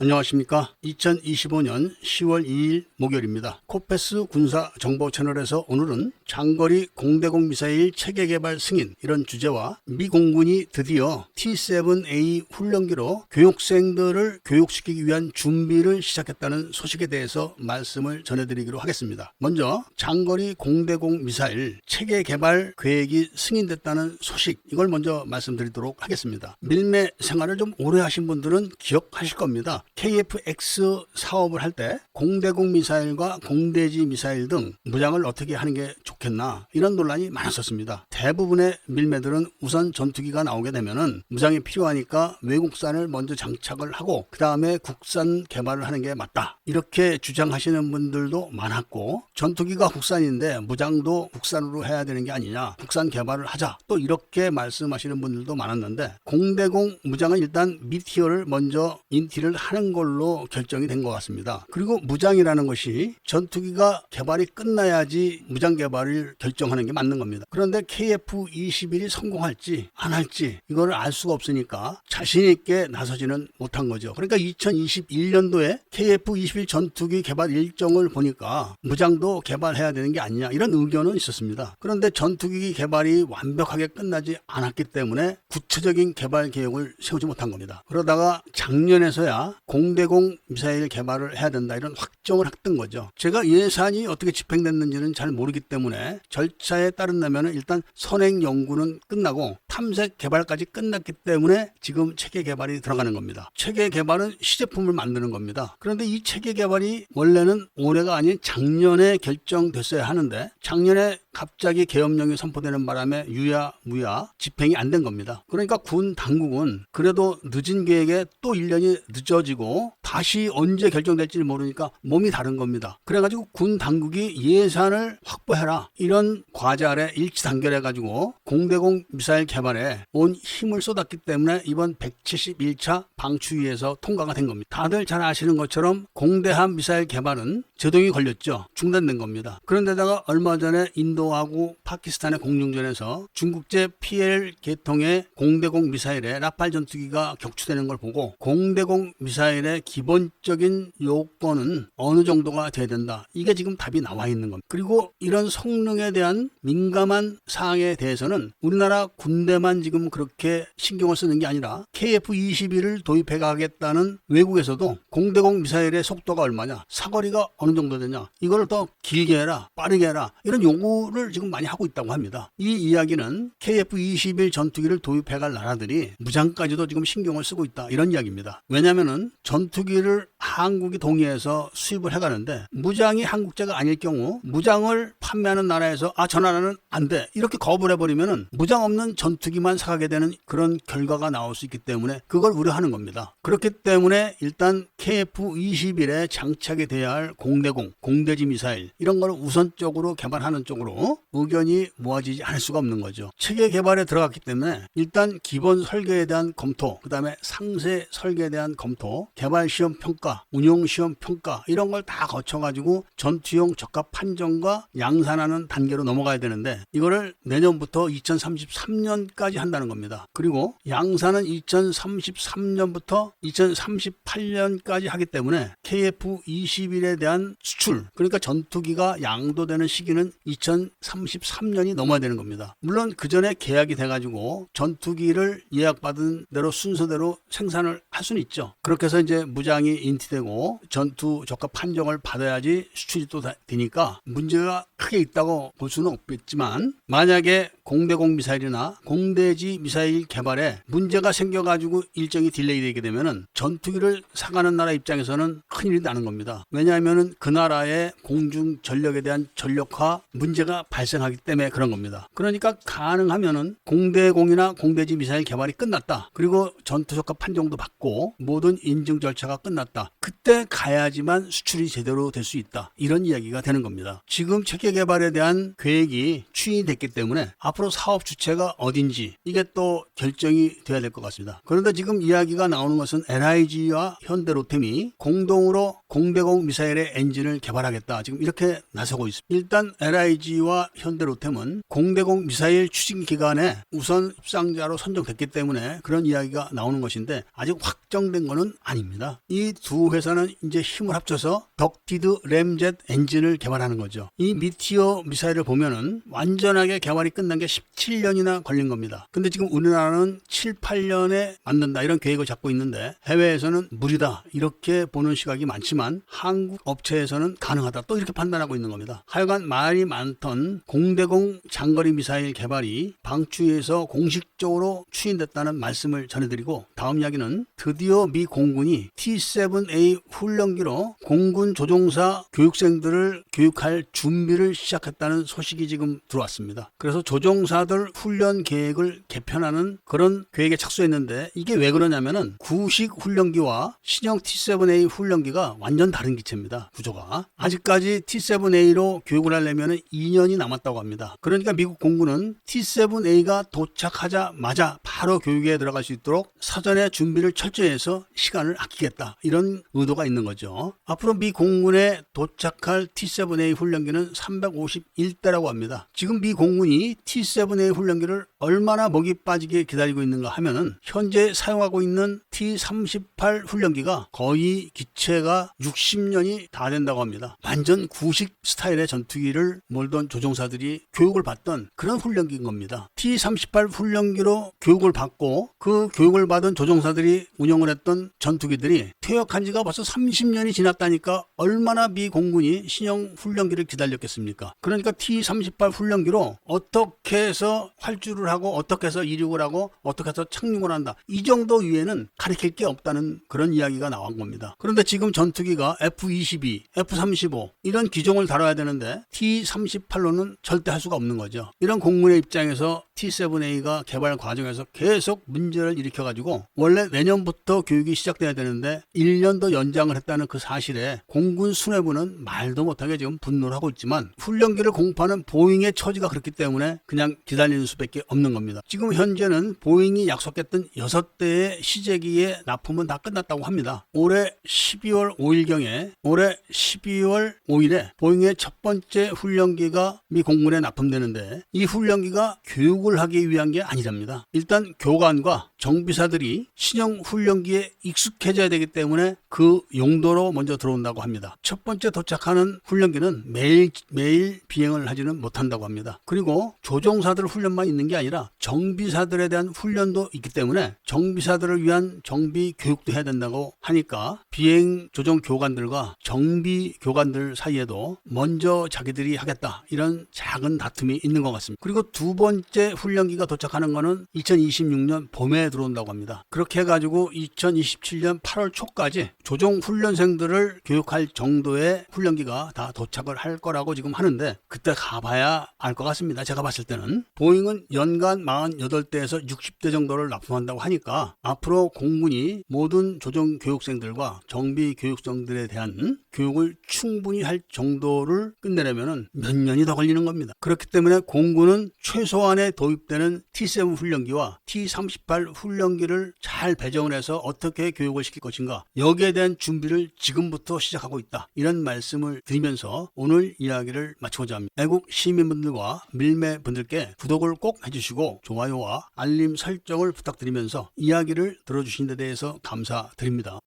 안녕하십니까. 2025년 10월 2일 목요일입니다. 코페스 군사 정보 채널에서 오늘은 장거리 공대공 미사일 체계 개발 승인 이런 주제와 미 공군이 드디어 T7A 훈련기로 교육생들을 교육시키기 위한 준비를 시작했다는 소식에 대해서 말씀을 전해드리기로 하겠습니다. 먼저 장거리 공대공 미사일 체계 개발 계획이 승인됐다는 소식 이걸 먼저 말씀드리도록 하겠습니다. 밀매 생활을 좀 오래 하신 분들은 기억하실 겁니다. KFX 사업을 할 때 공대공 미사일과 공대지 미사일 등 무장을 어떻게 하는 게 좋겠나 이런 논란이 많았었습니다. 대부분의 밀매들은 우선 전투기가 나오게 되면은 무장이 필요하니까 외국산을 먼저 장착을 하고 그 다음에 국산 개발을 하는 게 맞다. 이렇게 주장하시는 분들도 많았고 전투기가 국산인데 무장도 국산으로 해야 되는 게 아니냐. 국산 개발을 하자. 또 이렇게 말씀하시는 분들도 많았는데 공대공 무장은 일단 미티어를 먼저 인티를 하는 걸로 결정이 된 것 같습니다. 그리고 무장이라는 것이 전투기가 개발이 끝나야지 무장 개발을 결정하는 게 맞는 겁니다. 그런데 KF-21이 성공할지 안 할지 이거를 알 수가 없으니까 자신 있게 나서지는 못한 거죠. 그러니까 2021년도에 KF-21 전투기 개발 일정을 보니까 무장도 개발해야 되는 게 아니냐 이런 의견은 있었습니다. 그런데 전투기 개발이 완벽하게 끝나지 않았기 때문에 구체적인 개발 계획을 세우지 못한 겁니다. 그러다가 작년에서야 공 대공 미사일 개발을 해야 된다 이런 확정을 했던 거죠. 제가 예산이 어떻게 집행됐는지는 잘 모르기 때문에 절차에 따른다면 일단 선행 연구는 끝나고 탐색 개발까지 끝났기 때문에 지금 체계 개발이 들어가는 겁니다. 체계 개발은 시제품을 만드는 겁니다. 그런데 이 체계 개발이 원래는 올해가 아닌 작년에 결정됐어야 하는데 작년에 갑자기 계엄령이 선포되는 바람에 유야 무야 집행이 안 된 겁니다. 그러니까 군 당국은 그래도 늦은 계획에 또 1년이 늦어지고 다시 언제 결정될지 모르니까 몸이 다른 겁니다. 그래가지고 군 당국이 예산을 확보해라 이런 과제 아래 일치 단결해가지고 공대공 미사일 개발에 온 힘을 쏟았기 때문에 이번 171차 방추위에서 통과가 된 겁니다. 다들 잘 아시는 것처럼 공대함 미사일 개발은 제동이 걸렸죠. 중단된 겁니다. 그런데다가 얼마 전에 인도하고 파키스탄의 공중전에서 중국제 PL 계통의 공대공 미사일에 라팔 전투기가 격추되는 걸 보고 공대공 미사일 의 기본적인 요건은 어느 정도가 돼야 된다. 이게 지금 답이 나와 있는 겁니다. 그리고 이런 성능에 대한 민감한 사항에 대해서는 우리나라 군대만 지금 그렇게 신경을 쓰는 게 아니라 KF-21을 도입해 가겠다는 외국에서도 공대공 미사일의 속도가 얼마냐, 사거리가 어느 정도 되냐, 이걸 더 길게 해라, 빠르게 해라 이런 요구를 지금 많이 하고 있다고 합니다. 이 이야기는 KF-21 전투기를 도입해 갈 나라들이 무장까지도 지금 신경을 쓰고 있다 이런 이야기입니다. 왜냐하면은 전투기를 한국이 동의해서 수입을 해가는데 무장이 한국제가 아닐 경우 무장을 판매하는 나라에서 아 저 나라는 안 돼 이렇게 거부를 해버리면은 무장 없는 전투기만 사가게 되는 그런 결과가 나올 수 있기 때문에 그걸 우려하는 겁니다. 그렇기 때문에 일단 KF-21에 장착이 돼야 할 공대공, 공대지 미사일 이런 걸 우선적으로 개발하는 쪽으로 의견이 모아지지 않을 수가 없는 거죠. 체계 개발에 들어갔기 때문에 일단 기본 설계에 대한 검토, 그 다음에 상세 설계에 대한 검토, 개발 시험 평가, 운용 시험 평가 이런 걸 다 거쳐가지고 전투용 적합 판정과 양산하는 단계로 넘어가야 되는데 이거를 내년부터 2033년까지 한다는 겁니다. 그리고 양산은 2033년부터 2038년까지 하기 때문에 KF-21에 대한 수출 그러니까 전투기가 양도되는 시기는 2033년이 넘어야 되는 겁니다. 물론 그 전에 계약이 돼가지고 전투기를 예약받은 대로 순서대로 생산을 할 수는 있죠. 그렇게 해서 이제 무장이 인티 되고 전투 적합 판정을 받아야지 수출이 또 다- 되니까 문제가 크게 있다고 볼 수는 없겠지만 만약에 공대공 미사일이나 공대지 미사일 개발에 문제가 생겨가지고 일정이 딜레이 되게 되면은 전투기를 사가는 나라 입장에서는 큰일이 나는 겁니다. 왜냐하면은 그 나라의 공중 전력에 대한 전력화 문제가 발생하기 때문에 그런 겁니다. 그러니까 가능하면은 공대공이나 공대지 미사일 개발이 끝났다. 그리고 전투적합 판정도 받고 모든 인증 절차가 끝났다. 그때 가야지만 수출이 제대로 될 수 있다. 이런 이야기가 되는 겁니다. 지금 체계 개발에 대한 계획이 추진됐기 때문에 앞으로 사업 주체가 어딘지 이게 또 결정이 돼야 될 것 같습니다. 그런데 지금 이야기가 나오는 것은 NIG와 현대로템이 공동으로 공대공 미사일의 엔진을 개발하겠다. 지금 이렇게 나서고 있습니다. 일단 LIG와 현대로템은 공대공 미사일 추진 기간에 우선 협상자로 선정됐기 때문에 그런 이야기가 나오는 것인데 아직 확정된 것은 아닙니다. 이 두 회사는 이제 힘을 합쳐서 덕티드 램젯 엔진을 개발하는 거죠. 이 미티어 미사일을 보면은 완전하게 개발이 끝난 게 17년이나 걸린 겁니다. 근데 지금 우리나라는 7, 8년에 만든다 이런 계획을 잡고 있는데 해외에서는 무리다 이렇게 보는 시각이 많지만 한국 업체에서는 가능하다 또 이렇게 판단하고 있는 겁니다. 하여간 말이 많던 공대공 장거리 미사일 개발이 방추에서 공식적으로 추진됐다는 말씀을 전해드리고 다음 이야기는 드디어 미 공군이 T-7A 훈련기로 공군 조종사 교육생들을 교육할 준비를 시작했다는 소식이 지금 들어왔습니다. 그래서 조종사들 훈련 계획을 개편하는 그런 계획에 착수했는데 이게 왜 그러냐면은 구식 훈련기와 신형 T-7A 훈련기가 완전 다른 기체입니다. 구조가. 아직까지 T-7A로 교육을 하려면 2년이 남았다고 합니다. 그러니까 미국 공군은 T-7A가 도착하자마자 바로 교육에 들어갈 수 있도록 사전에 준비를 철저히 해서 시간을 아끼겠다. 이런 의도가 있는 거죠. 앞으로 미 공군에 도착할 T-7A 훈련기는 351대라고 합니다. 지금 미 공군이 T-7A 훈련기를 얼마나 먹이 빠지게 기다리고 있는가 하면은 현재 사용하고 있는 T-38 훈련기가 거의 기체가 60년이 다 된다고 합니다. 완전 구식 스타일의 전투기를 몰던 조종사들이 교육을 받던 그런 훈련기인 겁니다. T-38 훈련기로 교육을 받고 그 교육을 받은 조종사들이 운영을 했던 전투기들이 퇴역한 지가 벌써 30년이 지났다니까 얼마나 미 공군이 신형 훈련기를 기다렸겠습니까? 그러니까 T-38 훈련기로 어떻게 해서 활주를 하고 어떻게 해서 이륙을 하고 어떻게 해서 착륙을 한다. 이 정도 위에는 가리킬 게 없다는 그런 이야기가 나온 겁니다. 그런데 지금 전투기가 F-22, F-35 이런 기종을 다뤄야 되는데 T-38로는 절대 할 수가 없는 거죠. 이런 공군의 입장에서 T-7A가 개발 과정에서 계속 문제를 일으켜가지고 원래 내년부터 교육이 시작돼야 되는데 1년 더 연장을 했다는 그 사실에 공군 수뇌부는 말도 못하게 지금 분노를 하고 있지만 훈련기를 공급하는 보잉의 처지가 그렇기 때문에 그냥 기다리는 수밖에 없는 겁니다. 지금 현재는 보잉이 약속했던 6대의 시제기의 납품은 다 끝났다고 합니다. 올해 12월 5일경에 올해 12월 5일에 보잉의 첫 번째 훈련기가 미 공군에 납품되는데 이 훈련기가 교육을 하기 위한 게 아니랍니다. 일단 교관과 정비사들이 신형 훈련기에 익숙해져야 되기 때문에 그 용도로 먼저 들어온다고 합니다. 첫 번째 도착하는 훈련기는 매일 매일 비행을 하지는 못한다고 합니다. 그리고 조종사들 훈련만 있는 게 아니라 정비사들에 대한 훈련도 있기 때문에 정비사들을 위한 정비 교육도 해야 된다고 하니까 비행 조종 교관들과 정비 교관들 사이에도 먼저 자기들이 하겠다 이런 작은 다툼이 있는 것 같습니다. 그리고 두 번째 훈련기가 도착하는 거는 2026년 봄에 들어온다고 합니다. 그렇게 해가지고 2027년 8월 초까지 조종 훈련생들을 교육할 정도의 훈련기가 다 도착을 할 거라고 지금 하는데 그때 가봐야 알 것 같습니다. 제가 봤을 때는 보잉은 연간 48대에서 60대 정도를 납품한다고 하니까 앞으로 공군이 모든 조종 교육생들과 정비 교육생들에 대한 교육을 충분히 할 정도를 끝내려면 몇 년이 더 걸리는 겁니다. 그렇기 때문에 공군은 최소한의 도입되는 T7 훈련기와 T38 훈련기를 잘 배정을 해서 어떻게 교육을 시킬 것인가 여기에 대한 준비를 지금부터 시작하고 있다. 이런 말씀을 드리면서 오늘 이야기를 마치고자 합니다. 애국 시민분들과 밀매분들께 구독을 꼭 해 주시고 좋아요와 알림 설정을 부탁드리면서 이야기를 들어주신 데 대해서 감사드립니다.